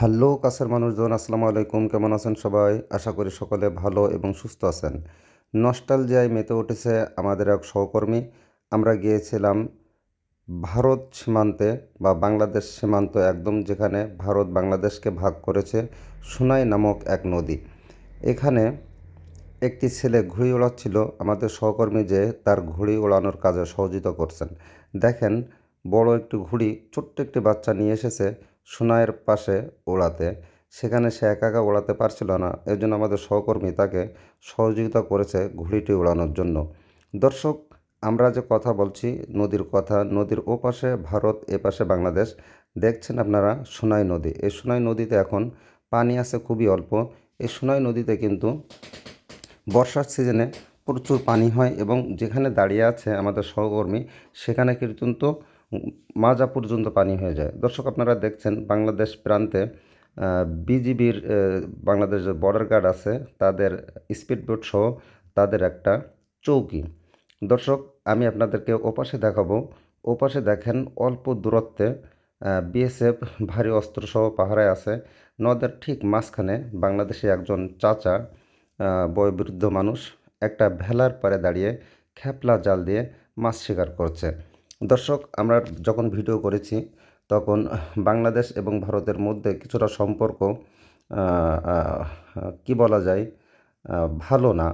Hello, কাছের মানুষজন, আসসালামু আলাইকুম। কেমন আছেন সবাই? আশা করি সকলে ভালো এবং সুস্থ আছেন। নস্টালজিয়ায় মেতে উঠেছে আমাদের এক সহকর্মী। আমরা গিয়েছিলাম ভারত সীমান্তে বা বাংলাদেশ সীমান্ত একদম যেখানে ভারত বাংলাদেশকে ভাগ করেছে সোনাই নামক এক নদী। এখানে একটি ছেলে ঘুড়ি ওড়াচ্ছিল। আমাদের সহকর্মী যে তার ঘুড়ি ওড়ানোর কাজে সহযোগিতা করছেন। দেখেন, বড় একটি ঘুড়ি, ছোট্ট একটি বাচ্চা নিয়ে এসেছে। সুনাইয়ের পাশে ওড়াতে। সেখানে সে একা একা ওড়াতে পারছিল না। এর জন্য আমাদের সহকর্মী তাকে সহযোগিতা করেছে ঘুড়িটি ওড়ানোর জন্য। দর্শক, আমরা যে কথা বলছি, নদীর কথা, নদীর ও পাশে ভারত এ পাশে বাংলাদেশ, দেখছেন আপনারা সোনাই নদী। এই সোনাই নদীতে এখন পানি আছে খুবই অল্প। এই সোনাই নদীতে কিন্তু বর্ষার সিজনে প্রচুর পানি হয় এবং যেখানে দাঁড়িয়ে আছে আমাদের সহকর্মী, সেখানে কিন্তু মাজা পর্যন্ত পানি হয়ে যায়। দর্শক, আপনারা দেখছেন বাংলাদেশ প্রান্তে বিজিবির বাংলাদেশ যে বর্ডার গার্ড আছে, তাদের স্পিড বোট সহ তাদের একটা চৌকি। দর্শক, আমি আপনাদেরকে ওপাশে দেখাবো। ওপাশে দেখেন অল্প দূরত্বে বিএসএফ ভারী অস্ত্রসহ পাহারায় আছে। নদের ঠিক মাঝখানে বাংলাদেশে একজন চাচা বয়োবৃদ্ধ মানুষ একটা ভেলার পারে দাঁড়িয়ে খ্যাপলা জাল দিয়ে মাছ শিকার করছে। দর্শক, আমরা যখন ভিডিও করেছি, তখন বাংলাদেশ এবং ভারতের মধ্যে কিছুটা সম্পর্ক কি বলা যায় ভালো না।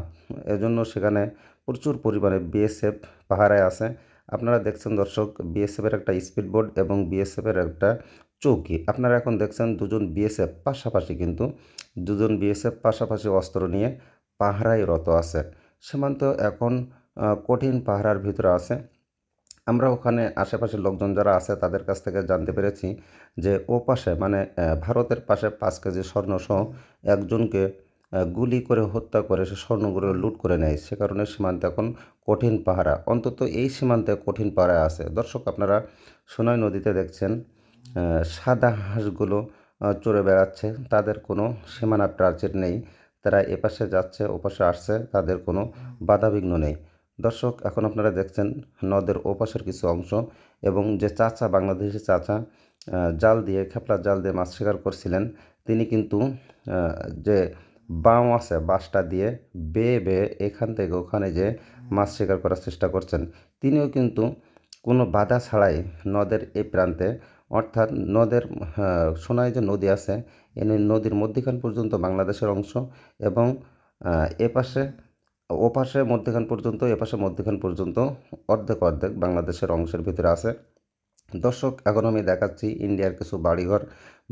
এজন্য সেখানে প্রচুর পরিমাণে বিএসএফ পাহারায় আছে। আপনারা দেখছেন দর্শক বিএসএফের একটা স্পিড বোর্ড এবং বিএসএফের একটা চৌকি। আপনারা এখন দেখছেন দুজন বিএসএফ পাশাপাশি কিন্তু, দুজন বিএসএফ পাশাপাশি অস্ত্র নিয়ে পাহারায় রত আছে। সীমান্ত এখন কঠিন পাহারার ভিতরে আছে। আমরা ওখানে আশেপাশের লোকজন যারা আছে, তাদের কাছ থেকে জানতে পেরেছি যে ও পাশে মানে ভারতের পাশে পাঁচ কেজি স্বর্ণসহ একজনকে গুলি করে হত্যা করে সে স্বর্ণগুলো লুট করে নেয়। সে কারণে সীমান্তে এখন কঠিন পাহারা। অন্তত এই সীমান্তে কঠিন পাহারা আছে। দর্শক, আপনারা সোনাই নদীতে দেখছেন সাদা হাঁসগুলো চড়ে বেড়াচ্ছে। তাদের কোনো সীমানা প্রাচীর নেই। তারা এপাশে যাচ্ছে, ওপাশে আসছে। তাদের কোনো বাধাবিঘ্ন নেই। দর্শক, এখন আপনারা দেখছেন নদের ওপাশের কিছু অংশ এবং যে চাচা, বাংলাদেশি চাচা জাল দিয়ে, খেপলা জাল দিয়ে মাছ শিকার করছিলেন, তিনি কিন্তু যে বাম আছে বাঁশটা দিয়ে বেয়ে বেয়ে এখান থেকে ওখানে যে মাছ শিকার করার চেষ্টা করছেন। তিনিও কিন্তু কোনো বাধা ছাড়াই নদের এই প্রান্তে, অর্থাৎ নদের সোনায় যে নদী আছে এই নদীর মধ্যিখান পর্যন্ত বাংলাদেশের অংশ এবং এপাশে ওপাশে মধ্যখান পর্যন্ত এপাশে মধ্যখান পর্যন্ত অর্ধেক অর্ধেক বাংলাদেশের অংশের ভিতরে আছে। দর্শক, এখন আমি দেখাচ্ছি ইন্ডিয়ার কিছু বাড়িঘর,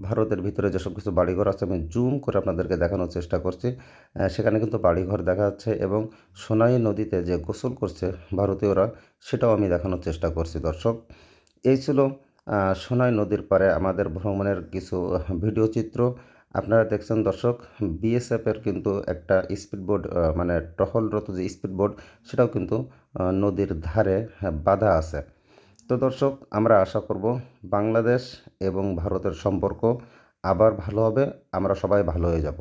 ভারতের ভিতরে যেসব কিছু বাড়িঘর আছে, আমি জুম করে আপনাদেরকে দেখানোর চেষ্টা করছি। সেখানে কিন্তু বাড়িঘর দেখা যাচ্ছে এবং সোনাই নদীতে যে গোসল করছে ভারতীয়রা, সেটাও আমি দেখানোর চেষ্টা করছি। দর্শক, এই ছিল সোনাই নদীর পারে আমাদের ভ্রমণের কিছু ভিডিও চিত্র। আপনারা দেখছেন দর্শক, বিএসএফের কিন্তু একটা স্পিডবোট মানে টহলরত যে স্পিডবোট, সেটাও কিন্তু নদীর ধারে বাধা আছে। তো দর্শক, আমরা আশা করব বাংলাদেশ এবং ভারতের সম্পর্ক আবার ভালো হবে, আমরা সবাই ভালো হয়ে যাব।